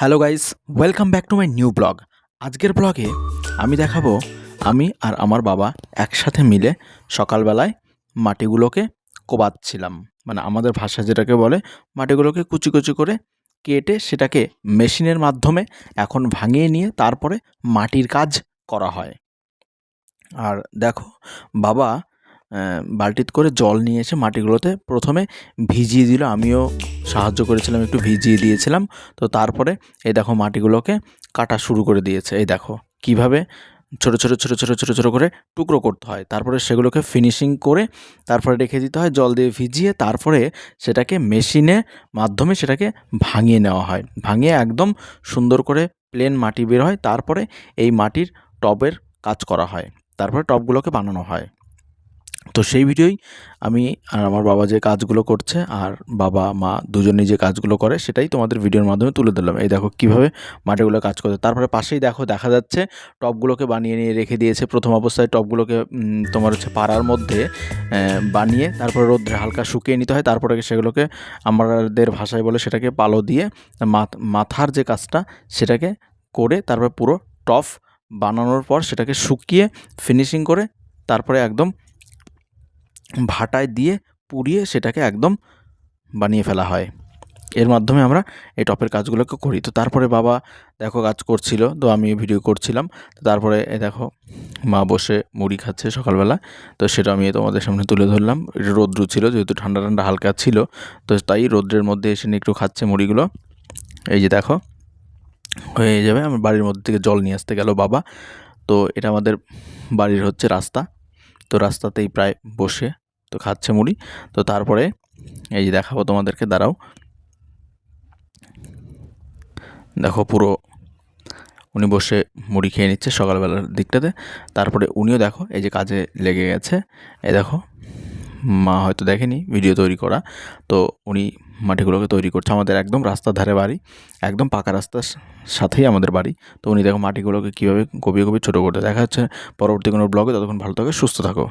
Hello guys welcome back to my new blog আজকের ব্লগে আমি দেখাবো, আমি আর আমার বাবা একসাথে মিলে সকালবেলায় মাটিগুলোকে কোবাচ্ছিলাম। মানে আমাদের ভাষা যেটাকে বলে, মাটিগুলোকে কুচি কুচি করে কেটে সেটাকে মেশিনের মাধ্যমে এখন ভাঙিয়ে নিয়ে তারপরে মাটির কাজ করা হয়। আর দেখো, বাবা বালতিতে করে জল নিয়ে এসে মাটিগুলোতে প্রথমে ভিজিয়ে দিল। আমিও সাহায্য করেছিলাম, একটু ভিজিয়ে দিয়েছিলাম। তো তারপরে এই দেখো মাটিগুলোকে কাটা শুরু করে দিয়েছে। এই দেখো কীভাবে ছোট ছোট ছোট ছোট ছোট ছোট করে টুকরো করতে হয়। তারপরে সেগুলোকে ফিনিশিং করে তারপরে রেখে দিতে হয় জল দিয়ে ভিজিয়ে। তারপরে সেটাকে মেশিনে মাধ্যমে সেটাকে ভাঙিয়ে নেওয়া হয়। ভাঙিয়ে একদম সুন্দর করে প্লেন মাটি বের হয়। তারপরে এই মাটির টবের কাজ করা হয়। তারপরে টবগুলোকে বানানো হয়। তো সেই ভিডিওই আমি আর আমার বাবা যে কাজগুলো করছে আর বাবা মা দুজনেই যে কাজগুলো করে সেটাই তোমাদের ভিডিওর মাধ্যমে তুলে ধরলাম। এই দেখো কীভাবে মাটিগুলো কাজ করছে। তারপরে পাশেই দেখো দেখা যাচ্ছে টবগুলোকে বানিয়ে নিয়ে রেখে দিয়েছে। প্রথম অবস্থায় টবগুলোকে উম, তোমার হচ্ছে পাড়ার মধ্যে বানিয়ে তারপরে রোদ্রে হালকা শুকিয়ে নিতে হয়। তারপরে সেগুলোকে আমাদের ভাষায় বলে সেটাকে পালো দিয়ে মাথার যে কাজটা সেটাকে করে তারপরে পুরো টপ বানানোর পর সেটাকে শুকিয়ে ফিনিশিং করে তারপরে একদম ভাটায় দিয়ে পুড়িয়ে সেটাকে একদম বানিয়ে ফেলা হয়। এর মাধ্যমে আমরা এই টপের কাজগুলোকে করি। তো তারপরে বাবা দেখো কাজ করছিল, তো আমি ভিডিও করছিলাম। তো তারপরে এ দেখো, মা বসে মুড়ি খাচ্ছে সকালবেলা। তো সেটা আমি তোমাদের সামনে তুলে ধরলাম। রৌদ্র ছিল, যেহেতু ঠান্ডা ঠান্ডা হালকা ছিল। তো তাই রৌদ্রের মধ্যে এসে একটু খাচ্ছে মুড়িগুলো। এই যে দেখো, হয়ে যাবে। আমার বাড়ির মধ্যে থেকে জল নিয়ে আসতে গেল বাবা। তো এটা আমাদের বাড়ির হচ্ছে রাস্তা। তো রাস্তাতেই প্রায় বসে, তো খাচ্ছে মুড়ি। তো তারপরে এই যে দেখাবো তোমাদেরকে, দাঁড়াও। দেখো পুরো উনি বসে মুড়ি খেয়ে নিচ্ছে সকালবেলার দিকটাতে। তারপরে উনিও দেখো এই যে কাজে লেগে গেছে। এই দেখো, মা হয়তো দেখেনি, ভিডিও তৈরি করা। তো উনি মাটিগুলোকে তৈরি করছে। আমাদের একদম রাস্তার ধারে বাড়ি, একদম পাকা রাস্তার সাথেই আমাদের বাড়ি। তো উনি দেখো মাটিগুলোকে কীভাবে গভীর গভীর ছোটো করতে দেখা যাচ্ছে পরবর্তী কোনো ব্লগে ততক্ষণ ভালো থাকে, সুস্থ থাকো।